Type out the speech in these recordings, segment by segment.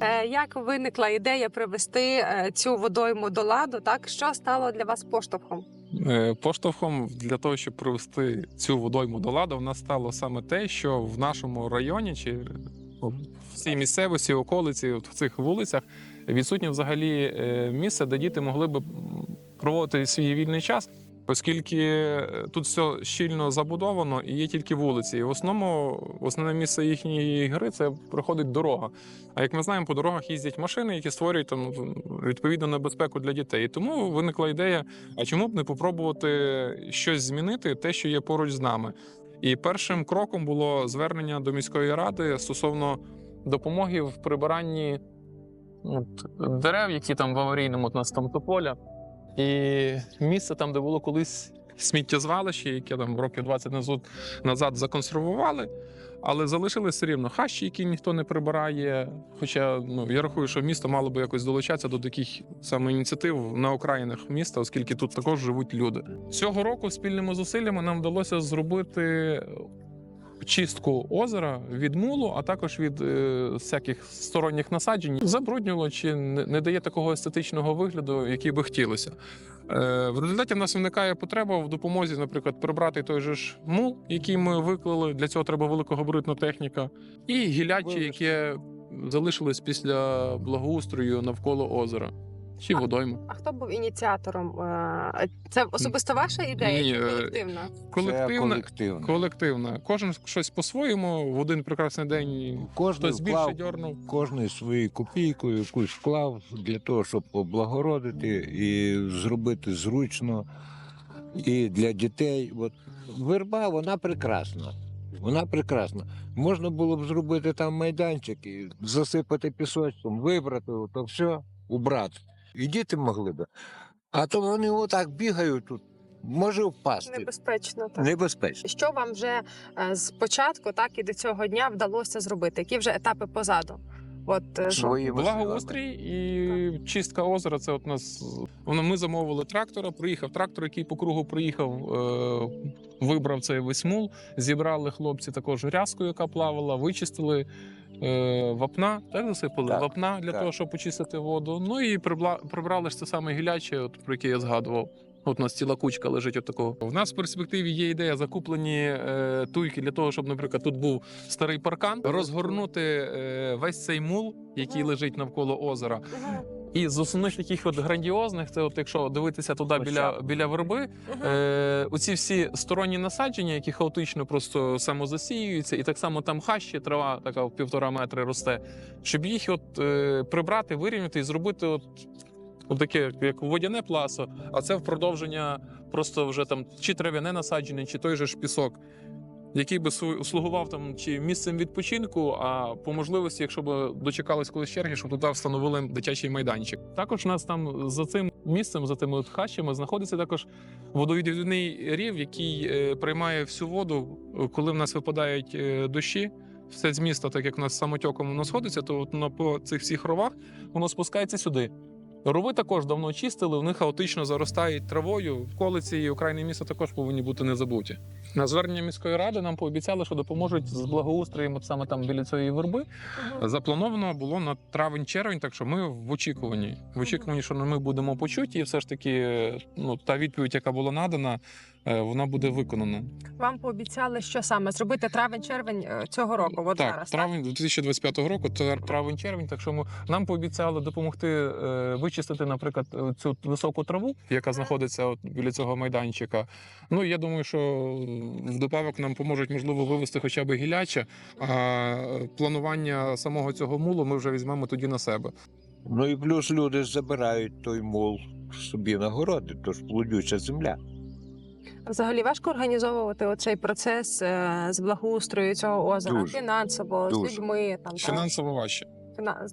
Е, Як виникла ідея привести е, цю водойму до ладу? Так що стало для вас поштовхом? Е, Поштовхом для того, щоб привести цю водойму до ладу, в нас стало саме те, що в нашому районі чи в цій місцевості, околиці, в цих вулицях відсутнє взагалі місце, де діти могли б м, проводити свій вільний час. Оскільки е, тут все щільно забудовано і є тільки вулиці. І в основному основне місце їхньої гри це проходить дорога. А як ми знаємо, по дорогах їздять машини, які створюють там відповідну небезпеку для дітей. І тому виникла ідея: а чому б не попробувати щось змінити, те, що є поруч з нами? І першим кроком було звернення до міської ради стосовно допомоги в прибиранні от, дерев, які там в аварійному от нас там тополя. І місце там, де було колись сміттєзвалище, яке там років 20 назад, назад законсервували, але залишились все рівно хащі, які ніхто не прибирає. Хоча ну, я рахую, що місто мало би якось долучатися до таких саме ініціатив на окраїнах міста, оскільки тут також живуть люди. Цього року спільними зусиллями нам вдалося зробити чистку озера від мулу, а також від е, всяких сторонніх насаджень. Забруднювало чи не, не дає такого естетичного вигляду, який би хотілося. Е, в результаті в нас виникає потреба в допомозі, наприклад, прибрати той же ж мул, який ми виклали. Для цього треба великогабаритна техніка, і гілячі, яке залишились після благоустрою навколо озера чи водойми. А хто був ініціатором? Е, Це особисто ваша ідея? Ні, чи е, колективна? Це Колективна, колективна. Кожен щось по-своєму в один прекрасний день. Кожний Хтось більше дьорнув. кожний свою копійку якусь вклав для того, щоб облагородити і зробити зручно. І для дітей. От верба, вона прекрасна. Вона прекрасна. Можна було б зробити там майданчик і засипати пісочком, вибрати, то все, убрати. І діти могли б. А то вони отак бігають тут, може впасти. Небезпечно. Так. Небезпечно. Що вам вже е, з початку, так і до цього дня вдалося зробити? Які вже етапи позаду? От е, Своїми Благоустрій і чистка озера. Це от нас воно. Ми замовили трактора. Приїхав трактор, який по кругу приїхав, е, вибрав цей весь мул. Зібрали хлопці також рязку, яка плавала, вичистили. Е, Вапна, так засипали Так, вапна для так. того, щоб почистити воду. Ну і прибла- прибрали ж це саме гіляче, от про яке я згадував. От у нас ціла кучка лежить от такого. В нас в перспективі є ідея закуплені е, туйки для того, щоб, наприклад, тут був старий паркан, розгорнути е, весь цей мул, який лежить навколо озера. І з основних таких от грандіозних, це от якщо дивитися туди біля, біля верби, е, оці всі сторонні насадження, які хаотично просто самозасіюються, і так само там хащі, трава така в півтора метри росте, щоб їх от е, прибрати, вирівняти і зробити от. от таке, як водяне пласо, а це в продовження просто вже там чи трав'яне насадження, чи той же ж пісок, який би слугував там чи місцем відпочинку, а по можливості, якщо б дочекались колись черги, щоб туди встановили дитячий майданчик. Також у нас там за цим місцем, за тими хащами, знаходиться також водовідвідний рів, який е, приймає всю воду, коли в нас випадають е, дощі. Все з міста, так як у нас самотьоком воно сходиться, то на по цих всіх ровах воно спускається сюди. Рови також давно чистили, в них хаотично заростають травою. Колиці і окраїни міста також повинні бути не забуті. На звернення міської ради нам пообіцяли, що допоможуть з благоустроєм от саме там біля цієї верби. Заплановано було на травень-червень, так що ми в очікуванні. В очікуванні, що ми будемо почуті, і все ж таки, ну та відповідь, яка була надана, вона буде виконана. Вам пообіцяли, що саме зробити травень-червень е, цього року. От так, зараз травень 2025 року, це травень-червень. Так що ми нам пообіцяли допомогти е, вичистити, наприклад, е, цю високу траву, яка знаходиться от біля цього майданчика. Ну я думаю, що в добавок нам поможуть можливо вивести хоча б гіляче. А планування самого цього мулу ми вже візьмемо тоді на себе. Ну і плюс люди забирають той мол собі на городи, то ж плодюча земля. Взагалі важко організовувати оцей процес е, з благоустрою цього озера Дуже. фінансово, з людьми. Там, так? Фінансово важче.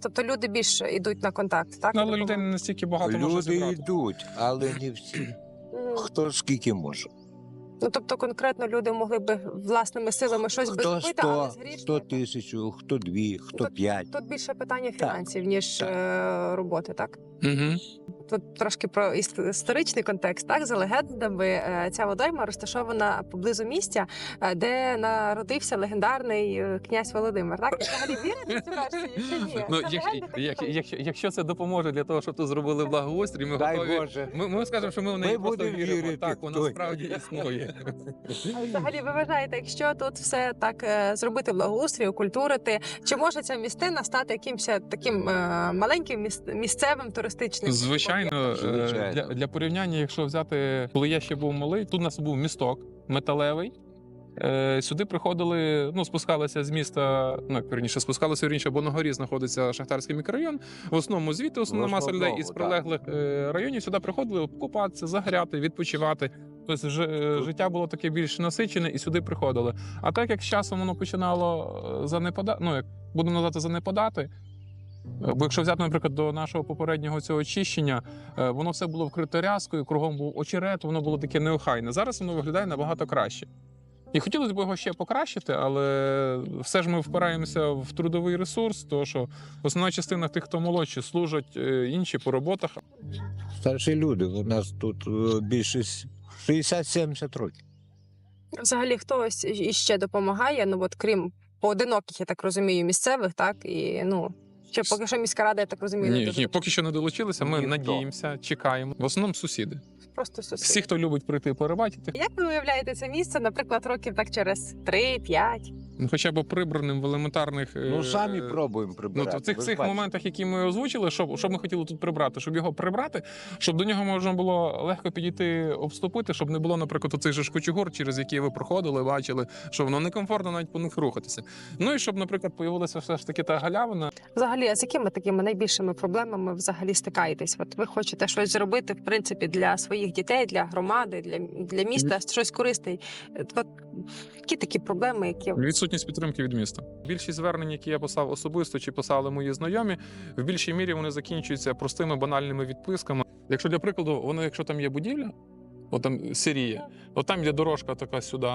Тобто люди більше йдуть на контакт, так? Ну, але людей не настільки багато може Люди зібрати. йдуть, але не всі. Хто скільки може. Ну, тобто конкретно люди могли би власними силами щось би Хто зробити, але 100, з хто тисячу, хто дві, хто Тут- п'ять. Тут більше питання фінансів, ніж так. е, роботи, так? Угу. Тут трошки про іс- історичний контекст. Так, за легендами, е, ця водойма розташована поблизу місця, е, де народився легендарний е, князь Володимир. Так, взагалі вірите цю версію? Чи ні? Ну, як, як, якщо, якщо це допоможе для того, щоб тут зробили благоустрій, ми Дай готові. Боже. Ми, ми скажемо, що ми в неї Ми просто віримо. вірити так, вона справді існує. А Взагалі, ви вважаєте, якщо тут все так зробити благоустрій, окультурити, чи може ця місцина стати якимось таким е, маленьким місцевим туристичним? Звичайно, Звичайно. Для, для порівняння, якщо взяти, коли я ще був малий, тут у нас був місток металевий. Е, Сюди приходили, ну, спускалися з міста, ну, верніше, спускалися вірніше, бо на горі знаходиться шахтарський мікрорайон. В основному звідти основна маса людей із прилеглих е, районів сюди приходили купатися, загоряти, відпочивати. Тобто е, життя було таке більш насичене, і сюди приходили. А так як з часом воно починало е, занепадати, ну як будемо називати занепадати. Е, Бо якщо взяти, наприклад, до нашого попереднього цього очищення, е, воно все було вкрите рязкою, кругом був очерет, воно було таке неохайне. Зараз воно виглядає набагато краще. І хотілося б його ще покращити, але все ж ми впираємося в трудовий ресурс, тому що основна частина тих, хто молодші, служать е, інші по роботах. Старші люди, у нас тут більшість 60-70 років. Взагалі хтось іще допомагає, ну от крім поодиноких, я так розумію, місцевих, так і ну. Ще поки що міська рада, я так розумію, не Ні, дуже ні, поки що не долучилися. Ми Ніхто. надіємося, чекаємо. В основному сусіди. просто сусіди. Всі, хто любить прийти порибатити, Як ви уявляєте це місце, наприклад, років так через 3-5? Ну хоча б прибраним в елементарних. е, Ну самі пробуємо Ну, в цих цих бачите. моментах, які ми озвучили, що, що ми хотіли тут прибрати, щоб його прибрати, щоб до нього можна було легко підійти, обступити, щоб не було, наприклад, оцих же кучугур, через які ви проходили, бачили, що воно некомфортно навіть по них рухатися. Ну і щоб, наприклад, появилася все ж таки та галявина. Взагалі, а з якими такими найбільшими проблемами взагалі стикаєтесь? От ви хочете щось зробити, в принципі, для своїх дітей, для громади, для, для міста, щось корисне. От які такі проблеми, які Відсутність підтримки від міста. Більшість звернень, які я писав особисто чи писали мої знайомі, в більшій мірі вони закінчуються простими банальними відписками. Якщо для прикладу, воно, якщо там є будівля, от там сиріє, от там є дорожка така сюди.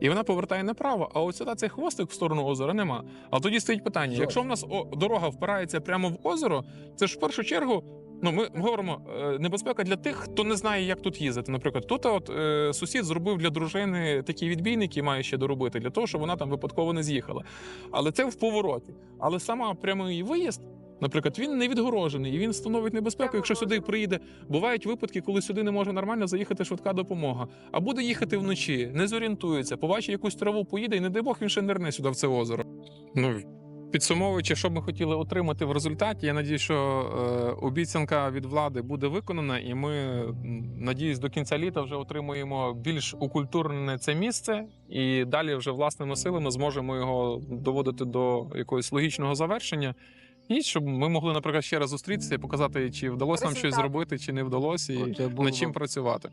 І вона повертає направо, а сюди цей хвостик в сторону озера нема. А тоді стоїть питання: якщо в нас дорога впирається прямо в озеро, це ж в першу чергу. Ну, ми говоримо е, небезпека для тих, хто не знає, як тут їздити. Наприклад, тут от е, сусід зробив для дружини такі відбійники, має ще доробити для того, щоб вона там випадково не з'їхала. Але це в повороті. Але сама прямий виїзд, наприклад, він не відгорожений і він становить небезпеку, якщо сюди приїде. Бувають випадки, коли сюди не може нормально заїхати швидка допомога. А буде їхати вночі, не зорієнтується, побачить якусь траву, поїде, і не дай Бог він ще нирне сюди в це озеро. Ну Підсумовуючи, що ми хотіли отримати в результаті, я надію, що е, обіцянка від влади буде виконана, і ми надіюсь, до кінця літа вже отримуємо більш укультурне це місце, і далі вже власними силами зможемо його доводити до якогось логічного завершення. І щоб ми могли, наприклад, ще раз зустрітися і показати, чи вдалося нам щось зробити, чи не вдалося, і над чим працювати.